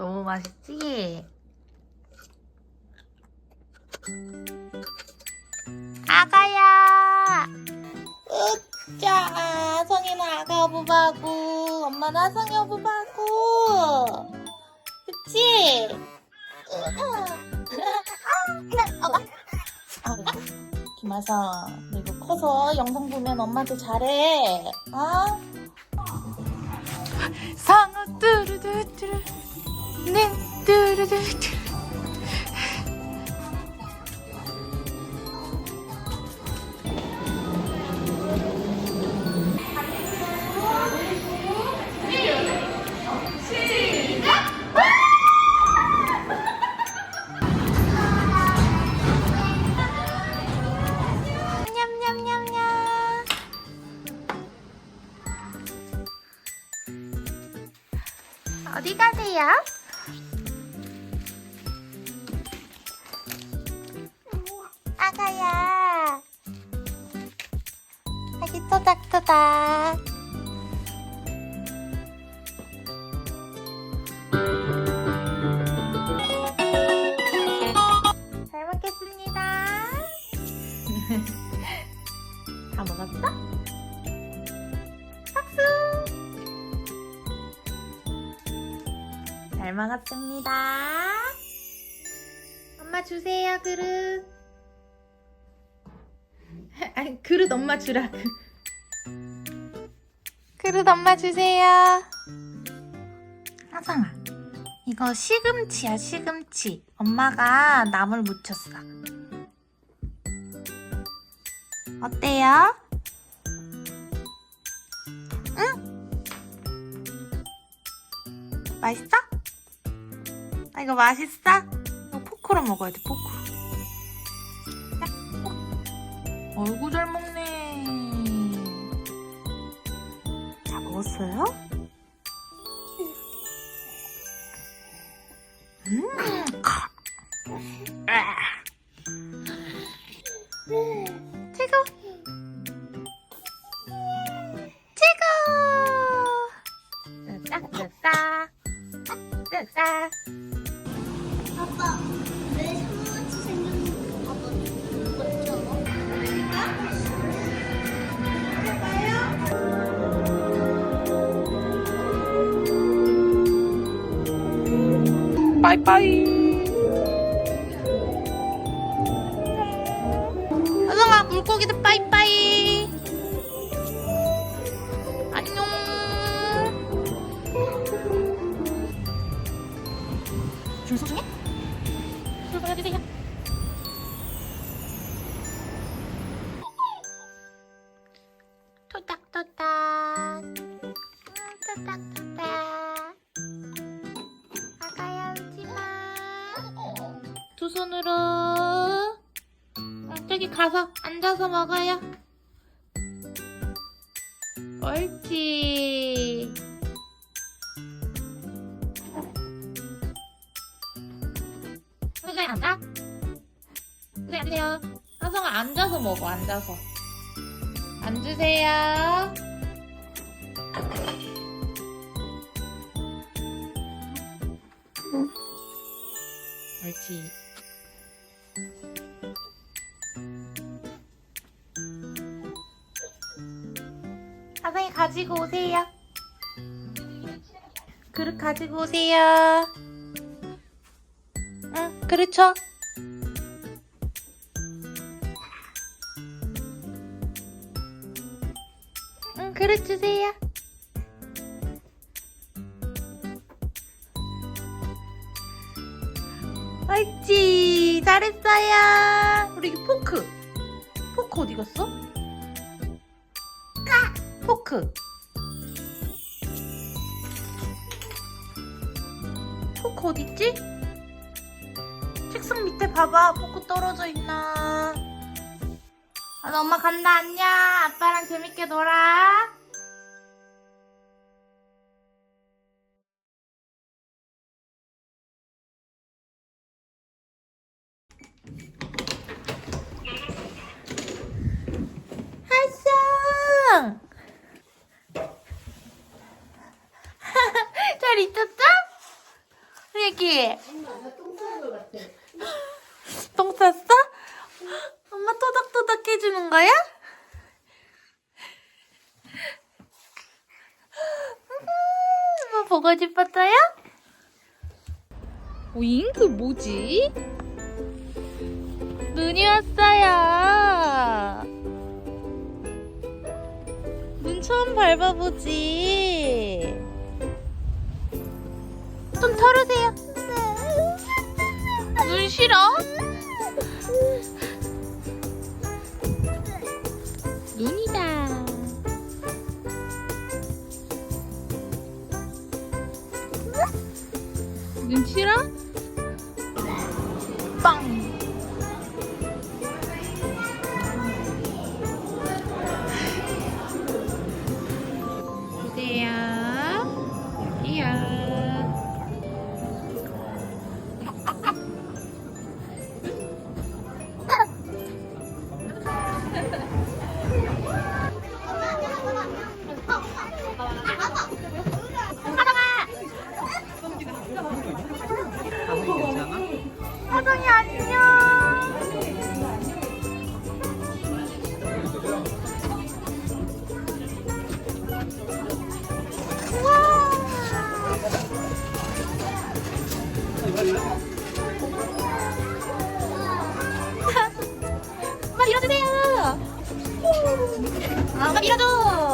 너무 맛있지? 아가야! 으짜! 성이는 아가 어부바고, 엄마는 아성이 어부바고. 그치? 김아성, 너 이거 커서 영상 보면 엄마한테 잘해. 어? 상어 뚜루두뚜루 어디 가세요? 아가야. 아기 토닥토닥. 잘 먹겠습니다. 다 먹었어? 박수! 잘 먹었습니다. 엄마 주세요, 그릇. 아니, 그릇 엄마 주라. 그릇 엄마 주세요. 하상아, 이거 시금치야, 시금치. 엄마가 나물 묻혔어. 어때요? 응? 맛있어? 아, 이거 맛있어? 이거 포크로 먹어야 돼, 포크. 어이구, 잘 먹네. 다 먹었어요? 음, 최 빠이빠이. 하성아, 물고기들 빠이빠이. 안녕. 줄 소중해? 줄 보여주세요. 손으로. 어, 저기 가서 앉아서 먹어요. 옳지. 그래 앉아 그래 앉으세요. 하성아 앉아서 먹어 앉아서. 앉으세요. 옳지. 가지고 오세요. 그릇 가지고 오세요. 응, 그렇죠. 응, 그릇 주세요. 옳지 잘했어요 우리 포크 포크 어디 갔어? 포크 포크 어딨지? 책상 밑에 봐봐. 포크 떨어져 있나? 아, 나 엄마 간다. 안녕. 아빠랑 재밌게 놀아 거야? 엄마 보고 싶었어요? 오잉? 그 뭐지? 눈이 왔어요. 눈 처음 밟아보지. 좀 털으세요. 하정이 안녕. 엄마 밀어주세요. 아, 엄마 밀어줘.